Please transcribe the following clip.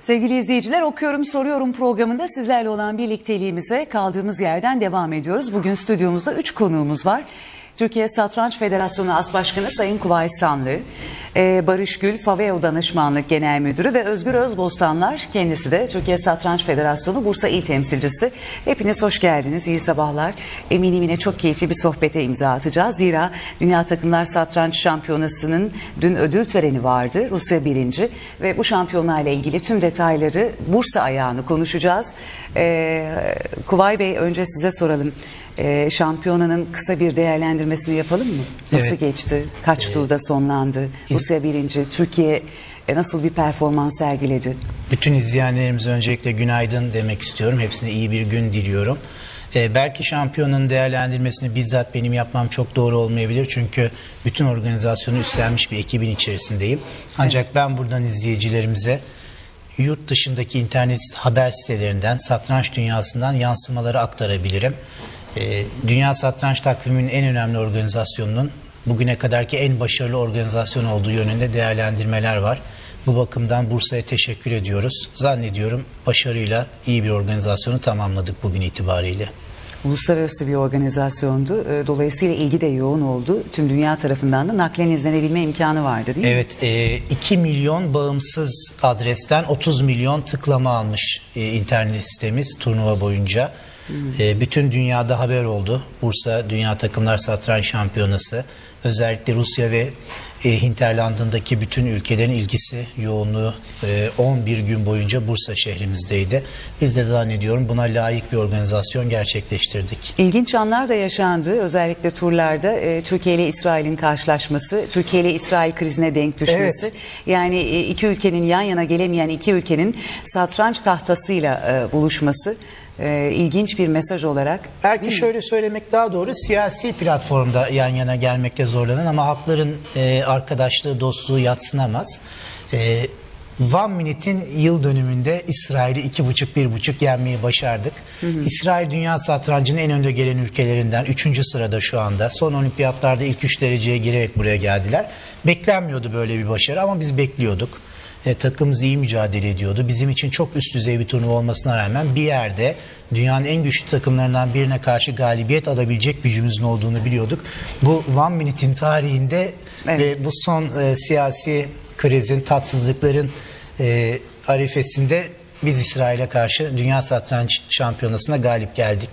Sevgili izleyiciler okuyorum soruyorum programında sizlerle olan birlikteliğimize kaldığımız yerden devam ediyoruz. Bugün stüdyomuzda 3 konuğumuz var. Türkiye Satranç Federasyonu As Başkanı Sayın Kuvayi Sanlı, e, Barış Gül, Faveo Danışmanlık Genel Müdürü ve Özgür Özbostanlar kendisi de Türkiye Satranç Federasyonu Bursa İl Temsilcisi. Hepiniz hoş geldiniz, iyi sabahlar. Eminim yine çok keyifli bir sohbete imza atacağız. Zira Dünya Takımlar Satranç Şampiyonası'nın dün ödül töreni vardı. Rusya birinci ve bu şampiyonlarla ile ilgili tüm detayları Bursa ayağını konuşacağız. E, Kuvay Bey önce size soralım. E, şampiyonanın kısa bir değerlendirmesini yapalım mı? Nasıl Evet. geçti? Kaç turda sonlandı? Rusya birinci, Türkiye e, nasıl bir performans sergiledi? Bütün izleyenlerimize öncelikle günaydın demek istiyorum. Hepsine iyi bir gün diliyorum. Ee, belki şampiyonun değerlendirmesini bizzat benim yapmam çok doğru olmayabilir. Çünkü bütün organizasyonu üstlenmiş bir ekibin içerisindeyim. Ancak ben buradan izleyicilerimize yurt dışındaki internet haber sitelerinden, satranç dünyasından yansımaları aktarabilirim. Ee, Dünya Satranç Takvimi'nin en önemli organizasyonunun bugüne kadarki en başarılı organizasyon olduğu yönünde değerlendirmeler var. Bu bakımdan Bursa'ya teşekkür ediyoruz. Zannediyorum başarıyla iyi bir organizasyonu tamamladık bugün itibariyle. Uluslararası bir organizasyondu. E, Dolayısıyla ilgi de yoğun oldu. Tüm dünya tarafından da naklen izlenebilme imkanı vardı değil mi? Evet, e, 2 milyon bağımsız adresten 30 milyon tıklama almış e, internet sitemiz turnuva boyunca. E, bütün dünyada haber oldu. Bursa Dünya Takımlar Satranç Şampiyonası. Özellikle Rusya ve e, Hinterland'ındaki bütün ülkelerin ilgisi, yoğunluğu e, 11 gün boyunca Bursa şehrimizdeydi. Biz de zannediyorum buna layık bir organizasyon gerçekleştirdik. İlginç anlar da yaşandı. Özellikle turlarda e, Türkiye ile İsrail'in karşılaşması, Türkiye ile İsrail krizine denk düşmesi. Evet. Yani e, iki ülkenin yan yana gelemeyen iki ülkenin satranç tahtasıyla e, buluşması e, ilginç bir mesaj olarak. Belki şöyle söylemek daha doğru siyasi platformda yan yana gelmekte zorlanan ama halkların e, arkadaşlığı, dostluğu yatsınamaz. E, One Minute'in yıl dönümünde İsrail'i iki buçuk, bir buçuk yenmeyi başardık. İsrail dünya satrancının en önde gelen ülkelerinden. Üçüncü sırada şu anda. Son olimpiyatlarda ilk üç dereceye girerek buraya geldiler. Beklenmiyordu böyle bir başarı ama biz bekliyorduk. E, takımımız iyi mücadele ediyordu. Bizim için çok üst düzey bir turnuva olmasına rağmen bir yerde dünyanın en güçlü takımlarından birine karşı galibiyet alabilecek gücümüzün olduğunu biliyorduk. Bu One Minute'in tarihinde Evet. ve bu son e, siyasi krizin, tatsızlıkların e, arifesinde biz İsrail'e karşı Dünya Satranç Şampiyonası'na galip geldik.